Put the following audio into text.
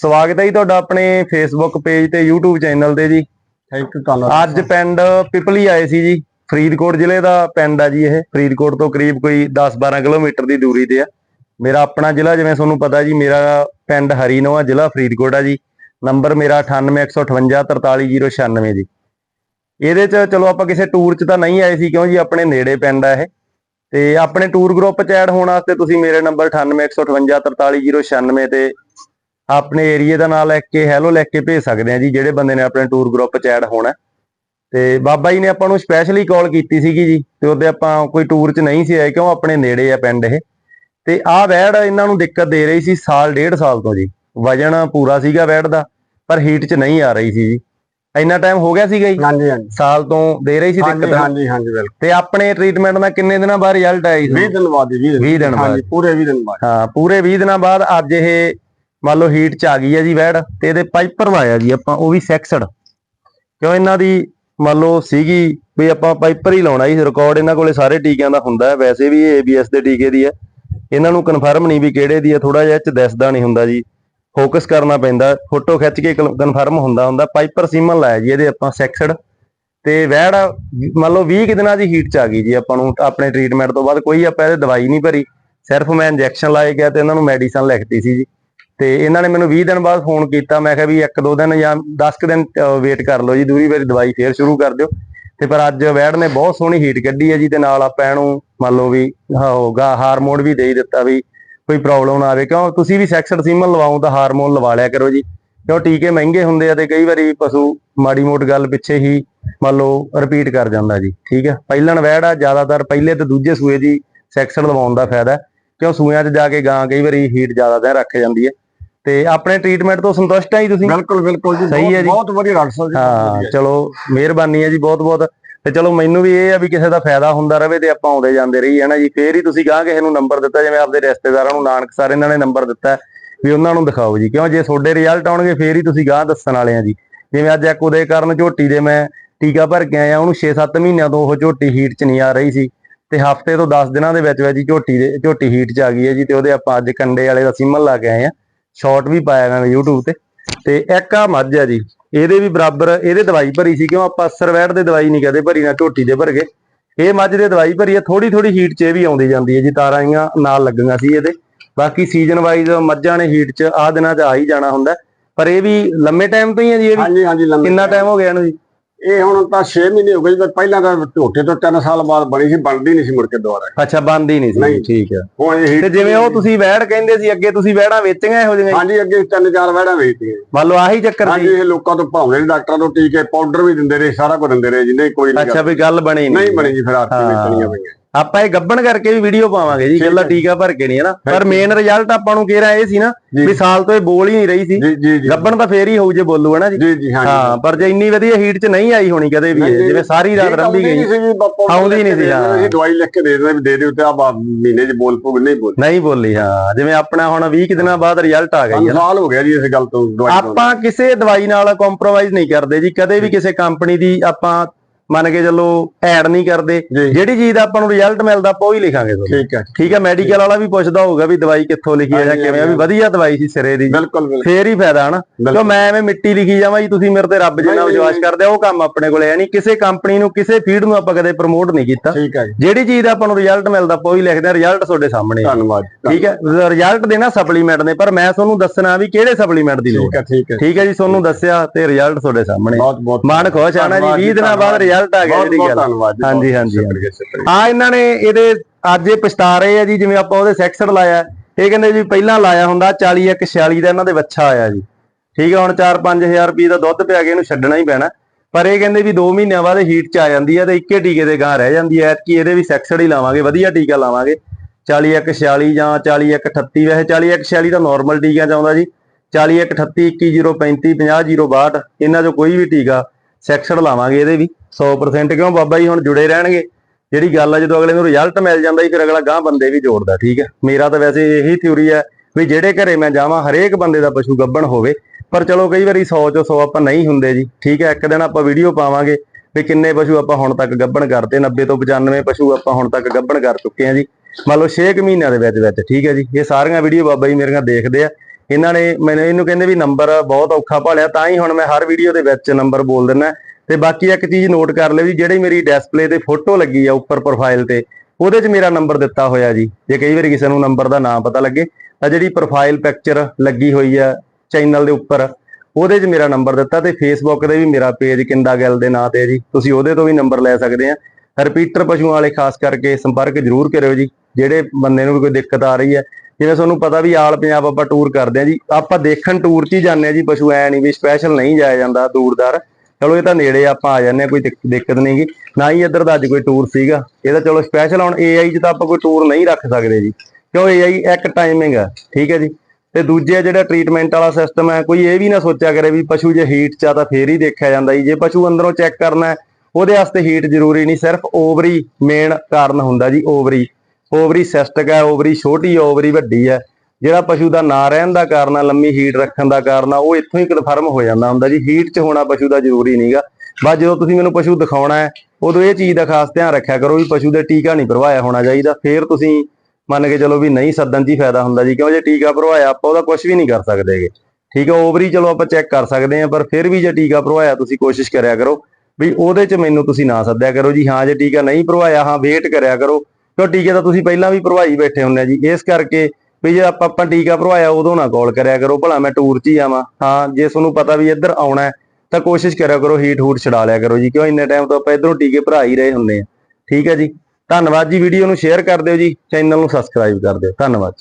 ਸਵਾਗਤ ਹੈ ਜੀ ਤੁਹਾਡਾ ਆਪਣੇ ਫੇਸਬੁੱਕ ਪੇਜ ਤੇ YouTube ਚੈਨਲ ਤੇ ਜੀ। ਥੈਂਕ ਯੂ ਧੰਨਵਾਦ ਅੱਜ ਪਿੰਡ ਪਿਪਲੀ ਆਏ ਸੀ ਜੀ ਫਰੀਦਕੋਟ ਜ਼ਿਲ੍ਹੇ ਦਾ ਪਿੰਡ ਆ ਜੀ ਇਹ। ਫਰੀਦਕੋਟ ਤੋਂ ਕਰੀਬ ਕੋਈ 10-12 ਕਿਲੋਮੀਟਰ ਦੀ ਦੂਰੀ ਤੇ ਆ। ਮੇਰਾ ਆਪਣਾ ਜ਼ਿਲ੍ਹਾ ਜਿਵੇਂ ਤੁਹਾਨੂੰ ਪਤਾ ਜੀ ਮੇਰਾ ਪਿੰਡ ਹਰੀਨੋਆ ਜ਼ਿਲ੍ਹਾ ਫਰੀਦਕੋਟ ਆ ਜੀ। ਨੰਬਰ ਮੇਰਾ 9815543096 ਜੀ। ਇਹਦੇ ਚ ਚਲੋ ਆਪਾਂ ਕਿਸੇ ਟੂਰ ਚ ਤਾਂ ਨਹੀਂ ਆਏ ਸੀ ਕਿਉਂ ਜੀ? ਆਪਣੇ ਨੇੜੇ ਪਿੰਡ ਆ ਇਹ। ਤੇ ਆਪਣੇ ਟੂਰ ਗਰੁੱਪ ਚ ਐਡ ਹੋਣ ਵਾਸਤੇ ਤੁਸੀਂ ਮੇਰੇ ਨੰਬਰ 9815543096 ਤੇ ਆਪਣੇ ਏਰੀਏ ਦਾ ਨਾਮ ਲਿਖ ਕੇ ਹੈਲੋ ਲਿਖ ਕੇ ਭੇਜ ਸਕਦੇ ਆ ਜੀ ਜਿਹੜੇ ਬੰਦੇ ਨੇ ਆਪਣੇ ਟੂਰ ਗਰੁੱਪ ਚ ਐਡ ਹੋਣਾ। ਤੇ ਬਾਬਾ ਜੀ ਨੇ ਆਪਾਂ ਨੂੰ ਸਪੈਸ਼ਲੀ ਕਾਲ ਕੀਤੀ ਸੀਗੀ ਜੀ ਤੇ ਉਹਦੇ ਆਪਾਂ ਕੋਈ ਟੂਰ ਚ ਨਹੀਂ ਸੀ ਆਏ ਕਿਉਂ? ਆਪਣੇ ਨੇੜੇ ਆ ਪਿੰਡ ਇਹ। ਤੇ ਆਹ ਵੈੜ ਇਹਨਾਂ ਨੂੰ ਦਿੱਕਤ ਦੇ ਰਹੀ ਸੀ ਸਾਲ ਡੇਢ ਸਾਲ ਤੋਂ ਜੀ। ਵਜਨ ਪੂਰਾ ਸੀਗਾ ਵੈੜ ਦਾ ਪਰ ਹੀਟ ਚ ਨਹੀਂ ਆ ਰਹੀ ਸੀ ਜੀ। ਇੰਨਾ ਟਾਈਮ ਹੋ ਗਿਆ ਸੀਗਾ ਜੀ? ਹਾਂਜੀ ਹਾਂਜੀ। ਸਾਲ ਤੋਂ ਦੇ ਰਹੀ ਸੀ ਦਿੱਕਤ? ਹਾਂਜੀ ਹਾਂਜੀ ਬਿਲਕੁਲ। ਤੇ ਆਪਣੇ ਟ੍ਰੀਟਮੈਂਟ ਦਾ ਕਿੰਨੇ ਦਿਨਾਂ ਬਾਅਦ ਰਿਜ਼ਲਟ ਆਇਆ ਜੀ? 20 ਦਿਨ ਬਾਅਦ ਜੀ 20 ਦਿਨ। ਬਾਅਦ। ਹਾਂਜੀ ਪੂਰੇ 20 ਦਿਨ ਬਾਅਦ। ਹਾਂ ਪੂਰੇ 20 ਦਿਨਾਂ ਬਾਅਦ ਅੱਜ ਇਹ ਮੰਨ ਲਓ ਹੀਟ ਚ ਆ ਗਈ ਹੈ ਜੀ ਵੈੜ ਤੇ ਇਹਦੇ ਪਾਈਪਰ ਲਾਇਆ ਜੀ ਆਪਾਂ, ਉਹ ਵੀ ਸੈਕਸਡ ਕਿਉਂ ਇਹਨਾਂ ਦੀ ਮੰਨ ਲਓ ਸੀਗੀ ਵੀ ਆਪਾਂ ਪਾਈਪਰ ਹੀ ਲਾਉਣਾ ਜੀ ਰਿਕਾਰਡ ਇਹਨਾਂ ਕੋਲੇ ਸਾਰੇ ਟੀਕਿਆਂ ਦਾ ਹੁੰਦਾ ਵੈਸੇ ਵੀ ਇਹ ਦੇ ਟੀਕੇ ਦੀ ਹੈ। ਇਹਨਾਂ ਨੂੰ ਕਨਫਰਮ ਨਹੀਂ ਵੀ ਕਿਹੜੇ ਦੀ ਹੈ ਥੋੜਾ ਜਿਹਾ ਇਹ ਚ ਦਿਸਦਾ ਨਹੀਂ ਹੁੰਦਾ ਜੀ। ਫੋਕਸ ਕਰਨਾ ਪੈਂਦਾ ਫੋਟੋ ਖਿੱਚ ਕੇ ਕਨਫਰਮ ਹੁੰਦਾ ਹੁੰਦਾ ਪਾਈਪਰ ਸੀਮਨ ਲਾਇਆ ਜੀ ਇਹਦੇ ਆਪਾਂ ਸੈਕਸਡ ਤੇ ਵੈੜ, ਮੰਨ ਲਓ 20 ਕੁ ਦਿਨਾਂ ਦੀ ਹੀਟ ਚ ਆ ਗਈ ਜੀ ਆਪਾਂ ਨੂੰ, ਆਪਣੇ ਟ੍ਰੀਟਮੈਂਟ ਤੋਂ ਬਾਅਦ ਕੋਈ ਆਪਾਂ ਇਹਦੇ ਦਵਾਈ ਨਹੀਂ ਭਰੀ। ਸਿਰਫ ਮੈਂ ਇੰਜੈਕਸ਼ਨ ਲਾਏ ਗਿਆ ਤੇ ਇਹਨਾਂ ਨੂੰ ਮੈਡੀਸਨ ਲਿਖਤੀ ਸੀ ਜੀ। ਤੇ ਇਹਨਾਂ ਨੇ ਮੈਨੂੰ 20 ਦਿਨ ਬਾਅਦ ਫੋਨ ਕੀਤਾ, ਮੈਂ ਕਿਹਾ ਵੀ ਇੱਕ ਦੋ ਦਿਨ ਜਾਂ 10 ਕੁ ਦਿਨ ਵੇਟ ਕਰ ਲਓ ਜੀ, ਦੂਰੀ ਵਾਰੀ ਦਵਾਈ ਫੇਰ ਸ਼ੁਰੂ ਕਰ ਦਿਓ। ਤੇ ਪਰ ਅੱਜ ਵੈੜ ਨੇ ਬਹੁਤ ਸੋਹਣੀ ਹੀਟ ਕੱਢੀ ਹੈ ਜੀ, ਤੇ ਨਾਲ ਆਪਾਂ ਇਹਨੂੰ ਮੰਨ ਲਓ ਵੀ ਹੋਗਾ ਹਾਰਮੋਨ ਵੀ ਦੇ ਦਿੱਤਾ ਵੀ ਕੋਈ ਪ੍ਰੋਬਲਮ ਨਾ ਆਵੇ। ਕਿਉਂ? ਤੁਸੀਂ ਵੀ ਸੈਕਸਡ ਸੀਮਨ ਲਵਾਓ ਤਾਂ ਹਾਰਮੋਨ ਲਵਾ ਲਿਆ ਕਰੋ ਜੀ। ਕਿਉਂ? ਟੀਕੇ ਮਹਿੰਗੇ ਹੁੰਦੇ ਆ ਤੇ ਕਈ ਵਾਰੀ ਪਸ਼ੂ ਮਾੜੀ ਮੋਟ ਗੱਲ ਪਿੱਛੇ ਹੀ ਮੰਨ ਲਓ ਰਿਪੀਟ ਕਰ ਜਾਂਦਾ ਜੀ, ਠੀਕ ਹੈ ਪਹਿਲਣ ਵੈੜ ਆ, ਜ਼ਿਆਦਾਤਰ ਪਹਿਲੇ ਤੇ ਦੂਜੇ ਸੂਏ ਦੀ ਸੈਕਸਡ ਲਵਾਉਣ ਦਾ ਫਾਇਦਾ। ਕਿਉਂ? ਸੂਇਆਂ 'ਚ ਜਾ ਕੇ ਗਾਂ ਕਈ ਵਾਰੀ ਹੀਟ ਜ਼ਿਆਦਾ ਦਿਨ ਰੱਖ ਜਾਂਦੀ ਹੈ। ਤੇ ਆਪਣੇ ਟ੍ਰੀਟਮੈਂਟ ਤੋਂ ਸੰਤੁਸ਼ਟ ਆ ਜੀ ਤੁਸੀਂ? ਬਿਲਕੁਲ ਬਿਲਕੁਲ ਜੀ ਸਹੀ ਹੈ ਜੀ। ਬਹੁਤ ਵਧੀਆ ਡਾਕਟਰ ਸਾਹਿਬ ਜੀ ਹਾਂ। ਚਲੋ ਮਿਹਰਬਾਨੀ ਹੈ ਜੀ ਬਹੁਤ ਬਹੁਤ। ਤੇ ਚਲੋ ਮੈਨੂੰ ਵੀ ਇਹ ਆ ਵੀ ਕਿਸੇ ਦਾ ਫਾਇਦਾ ਹੁੰਦਾ ਰਵੇ ਤੇ ਆਪਾਂ ਆਉਂਦੇ ਜਾਂਦੇ ਰਹੀ ਹੈ ਨਾ ਜੀ। ਫੇਰ ਹੀ ਤੁਸੀਂ ਗਾਂ ਕਿਸੇ ਨੂੰ ਨੰਬਰ ਦਿੱਤਾ ਜਿਵੇਂ ਆਪਦੇ ਰਿਸ਼ਤੇਦਾਰਾਂ ਨੂੰ ਨਾਨਕਸਰ ਇਹਨਾਂ ਨੇ ਨੰਬਰ ਦਿੱਤਾ ਵੀ ਉਹਨਾਂ ਨੂੰ ਦਿਖਾਓ ਜੀ। ਕਿਉਂ ਜੇ ਤੁਹਾਡੇ ਰਿਜ਼ਲਟ ਆਉਣਗੇ ਫੇਰ ਹੀ ਤੁਸੀਂ ਗਾਂ ਦੱਸਣ ਵਾਲੇ ਆ ਜੀ। ਜਿਵੇਂ ਅੱਜ ਇੱਕ ਉਹਦੇ ਕਾਰਨ ਝੋਟੀ ਦੇ ਮੈਂ ਟੀਕਾ ਭਰ ਕੇ ਆਇਆ ਉਹਨੂੰ 6-7 ਮਹੀਨਿਆਂ ਤੋਂ ਉਹ ਝੋਟੀ ਹੀਟ 'ਚ ਨਹੀਂ ਆ ਰਹੀ ਸੀ। ਤੇ ਹਫ਼ਤੇ ਤੋਂ 10 ਦਿਨਾਂ ਦੇ ਵਿੱਚ ਵਿੱਚ ਝੋਟੀ ਦੇ ਝੋਟੀ ਹੀਟ 'ਚ ਆ ਗਈ ਹੈ ਜੀ ਤੇ ਉਹਦੇ ਆਪਾਂ ਅੱਜ ਕੰਡੇ ਵਾਲੇ ਦਾ ਸੀਮਨ ਲਾ ਕੇ ਆਏ ਆ। ਸ਼ਾਰਟ ਵੀ ਪਾਇਆ ਮੈਂ YouTube ਤੇ। ਤੇ ਇੱਕ ਆ ਮੱਝ ਆ ਜੀ। ਇਹਦੇ ਵੀ ਬਰਾਬਰ ਇਹਦੇ ਦਵਾਈ ਭਰੀ ਸੀ ਕਿਉਂ ਆਪਾਂ ਸਰਵੈਟ ਦੇ ਦਵਾਈ ਨਹੀਂ ਕਦੇ ਭਰੀ ਨਾ ਝੋਟੀ ਦੇ ਭਰ ਗਏ। ਇਹ ਮੱਝ ਦੇ ਦਵਾਈ ਭਰੀ ਆ ਥੋੜੀ ਥੋੜੀ ਹੀਟ 'ਚ ਇਹ ਵੀ ਆਉਂਦੀ ਜਾਂਦੀ ਹੈ ਜੀ ਤਾਰਾਂ ਆਈਆਂ ਨਾਲ ਲੱਗੀਆਂ ਸੀ ਇਹਦੇ। ਬਾਕੀ ਸੀਜ਼ਨ ਵਾਈਜ਼ ਮੱਝਾਂ ਨੇ ਹੀਟ 'ਚ ਆਹ ਦਿਨਾਂ 'ਚ ਆ ਹੀ ਜਾਣਾ ਹੁੰਦਾ। ਪਰ ਇਹ ਵੀ ਲੰਮੇ ਟਾਈਮ ਤੋਂ ਹੀ ਹੈ ਜੀ ਇਹ ਵੀ। ਹਾਂਜੀ ਹਾਂਜੀ ਲੰਮੇ ਕਿੰਨਾ ਟਾਈਮ ਹੋ ਗਿਆ ਇਹਨੂੰ ਜੀ? ਇਹ ਹੁਣ ਤਾਂ 6 ਮਹੀਨੇ ਹੋ ਗਏ ਜੀ, ਪਹਿਲਾਂ ਤਾਂ ਝੋਟੇ ਤੋਂ 3 ਸਾਲ ਬਾਅਦ ਬਣੀ ਸੀ ਬਣਦੀ ਨਹੀਂ ਸੀ ਮੁੜ ਕੇ ਦੁਬਾਰਾ। ਅੱਛਾ ਬੰਦ ਨਹੀਂ ਸੀ। ਨਹੀਂ। ਠੀਕ ਹੈ ਹੁਣ ਇਹ ਤੇ ਜਿਵੇਂ ਉਹ ਤੁਸੀਂ ਵੈੜ ਕਹਿੰਦੇ ਸੀ ਅੱਗੇ ਤੁਸੀਂ ਵੈੜਾਂ ਵੇਚੀਆਂ ਇਹੋ ਜਿਹੀਆਂ? ਹਾਂਜੀ ਅੱਗੇ ਤਿੰਨ ਚਾਰ ਵਹਿੜਾਂ ਵੇਚਦੀਆਂ ਮੰਨ ਲਓ ਆਹੀ ਚੱਕਰ ਹਾਂਜੀ ਸੀ ਇਹ ਲੋਕਾਂ ਤੋਂ ਭਾਉਂਦੇ ਨੇ ਡਾਕਟਰਾਂ ਤੋਂ ਟੀਕੇ ਪਾਊਡਰ ਵੀ ਦਿੰਦੇ ਰਹੇ ਸਾਰਾ ਕੁਝ ਦਿੰਦੇ ਰਹੇ ਜੀ ਨਹੀਂ ਕੋਈ ਨਹੀਂ ਅੱਛਾ ਵੀ ਗੱਲ ਬਣੀ ਨਹੀਂ। ਨਹੀਂ ਬਣੀ ਜੀ ਫਿਰ ਹਾਂ। ਵੇਚਣੀਆਂ ਪਈਆਂ। ਆਪਾਂ ਇਹ ਗੱਬਣ ਕਰਕੇ ਵੀ ਵੀਡੀਓ ਪਾਵਾਂਗੇ ਜੀ ਗੱਲਾਂ। ਟੀਕਾ ਭਰ ਕੇ ਨਹੀਂ ਹੈ ਨਾ ਪਰ. ਮੇਨ ਰਿਜ਼ਲਟ ਆਪਾਂ ਨੂੰ ਕਿਹੜਾ ਇਹ ਸੀ ਨਾ। ਵੀ ਸਾਲ ਤੋਂ ਇਹ ਬੋਲ ਹੀ ਨਹੀਂ ਰਹੀ ਸੀ। ਗੱਬਣ ਤਾਂ ਫੇਰ ਹੀ ਹੋਊ ਜੇ ਬੋਲੂ ਹੈ ਨਾ ਜੀ ਹਾਂ ਪਰ ਜੇ ਇੰਨੀ ਵਧੀਆ ਹੀਟ 'ਚ ਨਹੀਂ ਆਈ ਹੋਣੀ ਕਦੇ ਵੀ ਜਿਵੇਂ ਸਾਰੀ ਰਾਤ ਰੰਭੀ ਗਈ। ਆਉਂਦੀ ਨਹੀਂ ਸੀ, ਹਾਂ। ਇਹ ਦਵਾਈ ਲਿਖ ਕੇ ਦੇ ਦਿੰਦੇ ਵੀ ਦੇ ਦਿਓ ਤੇ ਆ ਮਹੀਨੇ ਚ ਬੋਲ ਪੂਗ ਨਹੀਂ ਬੋਲ। ਨਹੀਂ ਬੋਲੀ ਹਾਂ ਜਿਵੇਂ ਆਪਣਾ ਹੁਣ 20 ਕੁ ਦਿਨਾਂ ਬਾਅਦ ਰਿਜ਼ਲਟ ਆ ਗਿਆ ਸਾਲ ਹੋ ਗਿਆ ਜੀ ਇਸ ਗੱਲ ਤੋਂ ਦਵਾਈ ਤੋਂ। ਆਪਾਂ ਕਿਸੇ ਦਵਾਈ ਨਾਲ ਕੰਪਰੋਮਾਈਜ਼ ਨਹੀਂ ਕਰਦੇ ਜੀ ਕਦੇ ਵੀ ਕਿਸੇ ਕੰਪਨੀ ਦੀ ਆਪਾਂ ਮੰਨ ਕੇ ਚੱਲੋ ਐਡ ਨਹੀਂ ਕਰਦੇ। ਜਿਹੜੀ ਚੀਜ਼ ਦਾ ਆਪਾਂ ਨੂੰ ਰਿਜ਼ਲਟ ਮਿਲਦਾ ਆਪਾਂ ਉਹ ਹੀ ਲਿਖਾਂਗੇ ਤੁਹਾਨੂੰ। ਠੀਕ ਹੈ। ਠੀਕ ਹੈ ਮੈਡੀਕਲ ਵਾਲਾ ਵੀ ਪੁੱਛਦਾ ਹੋਊਗਾ ਵੀ ਦਵਾਈ ਕਿੱਥੋਂ ਲਿਖੀ ਹੈ ਜਾਂ ਕਿਵੇਂ ਆ ਵੀ ਵਧੀਆ ਦਵਾਈ ਸੀ ਸਿਰੇ ਦੀ। ਬਿਲਕੁਲ ਫੇਰ ਹੀ ਫਾਇਦਾ ਹਨਾ? ਕਿਉਂ ਮੈਂ ਐਵੇਂ ਮਿੱਟੀ ਲਿਖੀ ਜਾਵਾਂ ਜੀ ਤੁਸੀਂ ਮੇਰੇ ਤੇ ਰੱਬ ਜਿੰਨਾ ਵਿਸ਼ਵਾਸ। ਕਰਦੇ ਆ ਉਹ ਕੰਮ ਆਪਣੇ ਕੋਲੇ ਹੈ ਨਹੀਂ। ਕਿਸੇ ਕੰਪਨੀ ਨੂੰ ਕਿਸੇ ਫੀਡ ਨੂੰ ਆਪਾਂ ਕਦੇ ਪ੍ਰਮੋਟ ਨਹੀਂ ਕੀਤਾ। ਠੀਕ ਹੈ ਜੀ। ਜਿਹੜੀ ਚੀਜ਼ ਦਾ ਆਪਾਂ ਨੂੰ ਰਿਜ਼ਲਟ ਮਿਲਦਾ ਆਪਾਂ ਉਹ ਹੀ ਲਿਖਦੇ ਆ ਰਿਜ਼ਲਟ ਤੁਹਾਡੇ ਸਾਹਮਣੇ। ਧੰਨਵਾਦ ਠੀਕ ਹੈ? ਰਿਜ਼ਲਟ ਦੇਣਾ ਸਪਲੀਮੈਂਟ ਨੇ ਪਰ ਮੈਂ ਤੁਹਾਨੂੰ ਦੱਸਣਾ ਵੀ ਕਿਹੜੇ ਸਪਲੀਮੈਂਟ ਦੀ ਲੋੜ ਠੀਕ ਹੈ। ਠੀਕ ਹੈ ਜੀ ਤੁਹਾਨੂੰ ਦੱਸਿਆ ਤੇ ਰਿਜ਼ਲਟ ਤੁਹਾਡੇ ਸਾਹਮਣੇ ਆ। ਬਹੁਤ ਬਹੁਤ ਮਨ ਖੁਸ਼ ਆਣਾ ਜੀ 20 ਦਿਨਾਂ ਬਾਅਦ ਧੰਨਵਾਦ। ਰਿਜ਼ਲਟ ਆ ਗਿਆ ਜਿਹੜੀ ਗੱਲ। ਧੰਨਵਾਦ ਹਾਂਜੀ, ਹਾਂਜੀ, ਆ ਇਹਨਾਂ ਨੇ ਇਹਦੇ ਅੱਜ ਇਹ ਪਛਤਾ ਰਹੇ ਆ ਜੀ ਜਿਵੇਂ ਆਪਾਂ ਉਹਦੇ ਸੈਕਸਡ ਲਾਇਆ। ਇਹ ਕਹਿੰਦੇ ਜੀ ਪਹਿਲਾਂ ਲਾਇਆ ਹੁੰਦਾ 40 ਇੱਕ 46 ਦਾ ਇਹਨਾਂ ਦੇ ਬੱਚਾ ਆਇਆ ਜੀ। ਠੀਕ ਹੈ ਹੁਣ 4-5000 ਰੁਪਏ ਦਾ ਦੁੱਧ ਪਿਆ ਕੇ ਇਹਨੂੰ ਛੱਡਣਾ ਹੀ ਪੈਣਾ। ਪਰ ਇਹ ਕਹਿੰਦੇ ਵੀ 2 ਮਹੀਨਿਆਂ ਬਾਅਦ ਹੀਟ ਚ ਆ ਜਾਂਦੀ ਹੈ ਤੇ ਇੱਕੇ ਟੀਕੇ ਦੇ ਗਾਂ ਰਹਿ ਜਾਂਦੀ ਹੈ ਕਿ ਇਹਦੇ ਵੀ ਸੈਕਸਡ ਹੀ ਲਾਵਾਂਗੇ ਵਧੀਆ ਟੀਕਾ ਲਾਵਾਂਗੇ। 40 ਇੱਕ 46 ਜਾਂ 40 ਇੱਕ 38 ਵੈਸੇ 40 ਇੱਕ 46 ਤਾਂ ਨਾਰਮਲ ਟੀਕਾ ਚ ਆਉਂਦਾ ਜੀ। 40 ਇੱਕ 38 21035 50062 ਇਹਨਾਂ ਚੋਂ ਕੋਈ ਵੀ ਟੀਕਾ ਸੈਕਸ਼ਨ ਲਾਵਾਂਗੇ ਇਹਦੇ ਵੀ। 100% ਕਿਉਂ? ਬਾਬਾ ਜੀ ਹੁਣ ਜੁੜੇ ਰਹਿਣਗੇ। ਜਿਹੜੀ ਗੱਲ ਆ, ਜਦੋਂ ਅਗਲੇ ਨੂੰ ਰਿਜ਼ਲਟ ਮਿਲ ਜਾਂਦਾ ਜੀ, ਫਿਰ ਅਗਲਾ ਗਾਂ ਬੰਦੇ ਵੀ ਜੋੜਦਾ, ਠੀਕ ਹੈ ਮੇਰਾ ਤਾਂ ਵੈਸੇ ਇਹੀ ਥਿਉਰੀ ਹੈ ਵੀ ਜਿਹੜੇ ਘਰੇ ਮੈਂ ਜਾਵਾਂ, ਹਰੇਕ ਬੰਦੇ ਦਾ ਪਸ਼ੂ ਗੱਬਣ ਹੋਵੇ, ਪਰ ਚਲੋ ਕਈ ਵਾਰੀ 100 ਚੋਂ 100 ਆਪਾਂ ਨਹੀਂ ਹੁੰਦੇ ਜੀ, ਠੀਕ ਹੈ ਇੱਕ ਦਿਨ ਆਪਾਂ ਵੀਡੀਓ ਪਾਵਾਂਗੇ ਵੀ ਕਿੰਨੇ ਪਸ਼ੂ ਆਪਾਂ ਹੁਣ ਤੱਕ ਗੱਬਣ ਕਰਤੇ 90 ਤੋਂ 95 ਪਸ਼ੂ ਆਪਾਂ ਹੁਣ ਤੱਕ ਗੱਬਣ ਕਰ ਚੁੱਕੇ ਹਾਂ ਜੀ। ਮੰਨ ਲਓ 6 ਮਹੀਨਿਆਂ ਦੇ ਵਿੱਚ ਵਿੱਚ, ਠੀਕ ਹੈ ਜੀ? ਇਹ ਸਾਰੀਆਂ ਵੀਡੀਓ ਬਾਬਾ ਜੀ ਮੇਰੀਆਂ ਦੇਖਦੇ ਆ। ਇਹਨਾਂ ਨੇ ਮੈਨੂੰ ਇਹਨੂੰ ਕਹਿੰਦੇ ਵੀ ਨੰਬਰ ਬਹੁਤ ਔਖਾ ਭਾਲਿਆ, ਤਾਂ ਹੀ ਹੁਣ ਮੈਂ ਹਰ ਵੀਡੀਓ ਦੇ ਵਿੱਚ ਨੰਬਰ ਬੋਲ ਦਿੰਦਾ ਤੇ ਬਾਕੀ ਇੱਕ ਚੀਜ਼ ਨੋਟ ਕਰ ਲਿਓ ਜੀ ਜਿਹੜੀ ਮੇਰੀ ਡਿਸਪਲੇ ਤੇ ਫੋਟੋ ਲੱਗੀ ਆ ਉੱਪਰ ਪ੍ਰੋਫਾਈਲ ਤੇ, ਉਹਦੇ 'ਚ ਮੇਰਾ ਨੰਬਰ ਦਿੱਤਾ ਹੋਇਆ ਜੀ। ਜੇ ਕਈ ਵਾਰੀ ਕਿਸੇ ਨੂੰ ਨੰਬਰ ਦਾ ਨਾਮ ਪਤਾ ਲੱਗੇ, ਤਾਂ ਜਿਹੜੀ ਪ੍ਰੋਫਾਈਲ ਪਿਕਚਰ ਲੱਗੀ ਹੋਈ ਆ ਚੈਨਲ ਦੇ ਉੱਪਰ, ਉਹਦੇ 'ਚ ਮੇਰਾ ਨੰਬਰ ਦਿੱਤਾ ਤੇ ਫੇਸਬੁੱਕ ਤੇ ਵੀ ਮੇਰਾ ਪੇਜ ਕਿੰਦਾ ਗਿੱਲ ਦੇ ਨਾਂ ਤੇ ਜੀ। ਤੁਸੀਂ ਉਹਦੇ ਤੋਂ ਵੀ ਨੰਬਰ ਲੈ ਸਕਦੇ ਆ। ਰਿਪੀਟਰ ਪਸ਼ੂਆਂ ਵਾਲੇ ਖਾਸ ਕਰਕੇ ਸੰਪਰਕ ਜ਼ਰੂਰ ਕਰਿਓ ਜੀ। ਜਿਹੜੇ ਬੰਦੇ ਨੂੰ ਵੀ ਕੋਈ ਦਿੱਕਤ ਆ ਰਹੀ ਹੈ ਜਿਵੇਂ ਤੁਹਾਨੂੰ ਪਤਾ ਵੀ ਆਲ ਪੰਜਾਬ ਆਪਾਂ ਟੂਰ ਕਰਦੇ ਆ ਜੀ, ਆਪਾਂ ਦੇਖਣ ਟੂਰ 'ਚ ਹੀ ਜਾਂਦੇ ਆ ਜੀ, ਪਸ਼ੂ ਐ ਨਹੀਂ ਵੀ ਸਪੈਸ਼ਲ ਨਹੀਂ ਜਾਇਆ ਜਾਂਦਾ ਦੂਰਦਾਰ ਚਲੋ ਇਹ ਤਾਂ ਨੇੜੇ ਆਪਾਂ ਆ ਜਾਂਦੇ ਆ ਕੋਈ ਦਿੱਕ- ਦਿੱਕਤ ਨਹੀਂਗੀ ਨਾ ਹੀ ਇੱਧਰ ਦਾ ਅੱਜ ਕੋਈ ਟੂਰ ਸੀਗਾ। ਇਹ ਤਾਂ ਚਲੋ ਸਪੈਸ਼ਲ ਹੁਣ AI 'ਚ ਤਾਂ ਆਪਾਂ ਕੋਈ ਟੂਰ ਨਹੀਂ ਰੱਖ ਸਕਦੇ ਜੀ। ਕਿਉਂ AI ਇੱਕ ਟਾਈਮਿੰਗ ਹੈ ਠੀਕ ਹੈ ਜੀ? ਤੇ ਦੂਜੇ ਜਿਹੜਾ ਟ੍ਰੀਟਮੈਂਟ ਵਾਲਾ ਸਿਸਟਮ ਹੈ ਕੋਈ ਇਹ ਵੀ ਨਾ ਸੋਚਿਆ ਕਰੇ ਵੀ ਪਸ਼ੂ ਜੇ ਹੀਟ 'ਚ ਆ ਤਾਂ ਫੇਰ ਹੀ ਦੇਖਿਆ ਜਾਂਦਾ ਜੀ। ਜੇ ਪਸ਼ੂ ਅੰਦਰੋਂ ਚੈੱਕ ਕਰਨਾ, ਉਹਦੇ ਵਾਸਤੇ ਹੀਟ ਜ਼ਰੂਰੀ ਨਹੀਂ, ਸਿਰਫ ਓਵਰੀ ਮੇਨ ਕਾਰਨ ਹੁੰਦਾ ਜੀ ਓਵਰੀ ਓਵਰੀ ਸਿਸਟਿਕ ਹੈ, ਓਵਰੀ ਛੋਟੀ ਓਵਰੀ ਵੱਡੀ ਹੈ। ਜਿਹੜਾ ਪਸ਼ੂ ਦਾ ਨਾ ਰਹਿਣ ਦਾ ਕਾਰਨ ਆ ਲੰਮੀ ਹੀਟ ਰੱਖਣ ਦਾ ਕਾਰਨ ਆ ਉਹ ਇੱਥੋਂ ਹੀ ਕਨਫਰਮ ਹੋ ਜਾਂਦਾ ਹੁੰਦਾ ਜੀ। ਹੀਟ 'ਚ ਹੋਣਾ ਪਸ਼ੂ ਦਾ ਜ਼ਰੂਰੀ ਨਹੀਂਗਾ ਬਸ ਜਦੋਂ ਤੁਸੀਂ ਮੈਨੂੰ ਪਸ਼ੂ ਦਿਖਾਉਣਾ ਹੈ, ਉਦੋਂ ਇਹ ਚੀਜ਼ ਦਾ ਖਾਸ ਧਿਆਨ ਰੱਖਿਆ ਕਰੋ ਵੀ ਪਸ਼ੂ ਦੇ ਟੀਕਾ ਨਹੀਂ ਭਰਵਾਇਆ ਹੋਣਾ ਚਾਹੀਦਾ। ਫੇਰ ਤੁਸੀਂ ਮੰਨ ਕੇ ਚਲੋ ਵੀ ਨਹੀਂ ਸੱਦਣ 'ਚ ਹੀ ਫਾਇਦਾ ਹੁੰਦਾ ਜੀ, ਕਿਉਂ ਜੇ ਟੀਕਾ ਭਰਵਾਇਆ, ਆਪਾਂ ਉਹਦਾ ਕੁਝ ਵੀ ਨਹੀਂ ਕਰ ਸਕਦੇਗੇ ਠੀਕ ਹੈ, ਓਵਰੀ ਚਲੋ ਆਪਾਂ ਚੈੱਕ ਕਰ ਸਕਦੇ ਹਾਂ, ਪਰ ਫਿਰ ਵੀ ਜੇ ਟੀਕਾ ਭਰਵਾਇਆ ਤੁਸੀਂ ਕੋਸ਼ਿਸ਼ ਕਰਿਆ ਕਰੋ ਵੀ ਉਹਦੇ 'ਚ ਮੈਨੂੰ ਤੁਸੀਂ ਨਾ ਸੱਦਿਆ ਕਰੋ ਜੀ। ਹਾਂ, ਜੇ ਟੀਕਾ ਨਹੀਂ ਭਰਵਾਇਆ, ਹਾਂ ਵੇਟ ਕਰਿਆ ਕਰੋ। ਕਿਉਂ ਟੀਕੇ ਤਾਂ ਤੁਸੀਂ ਪਹਿਲਾਂ ਵੀ ਭਰਵਾਈ ਬੈਠੇ ਹੁੰਦੇ ਆ ਜੀ। ਇਸ ਕਰਕੇ ਵੀ ਜੇ ਆਪਾਂ ਆਪਾਂ ਟੀਕਾ ਭਰਵਾਇਆ, ਉਦੋਂ ਨਾ ਕਾਲ ਕਰਿਆ ਕਰੋ। ਭਲਾ ਮੈਂ ਟੂਰ 'ਚ ਹੀ ਆਵਾਂ। ਹਾਂ, ਜੇ ਤੁਹਾਨੂੰ ਪਤਾ ਵੀ ਇੱਧਰ ਆਉਣਾ ਤਾਂ ਕੋਸ਼ਿਸ਼ ਕਰਿਆ ਕਰੋ ਹੀਟ ਹੂਟ ਛਡਾ ਲਿਆ ਕਰੋ ਜੀ। ਕਿਉਂ ਇੰਨੇ ਟਾਈਮ ਤੋਂ ਆਪਾਂ ਇੱਧਰੋਂ ਟੀਕੇ ਭਰਾ ਹੀ ਰਹੇ ਹੁੰਦੇ ਆ। ਠੀਕ ਹੈ ਜੀ। ਧੰਨਵਾਦ ਜੀ। ਵੀਡੀਓ ਨੂੰ ਸ਼ੇਅਰ ਕਰ ਦਿਓ ਜੀ। ਚੈਨਲ ਨੂੰ ਸਬਸਕ੍ਰਾਈਬ ਕਰ ਦਿਓ। ਧੰਨਵਾਦ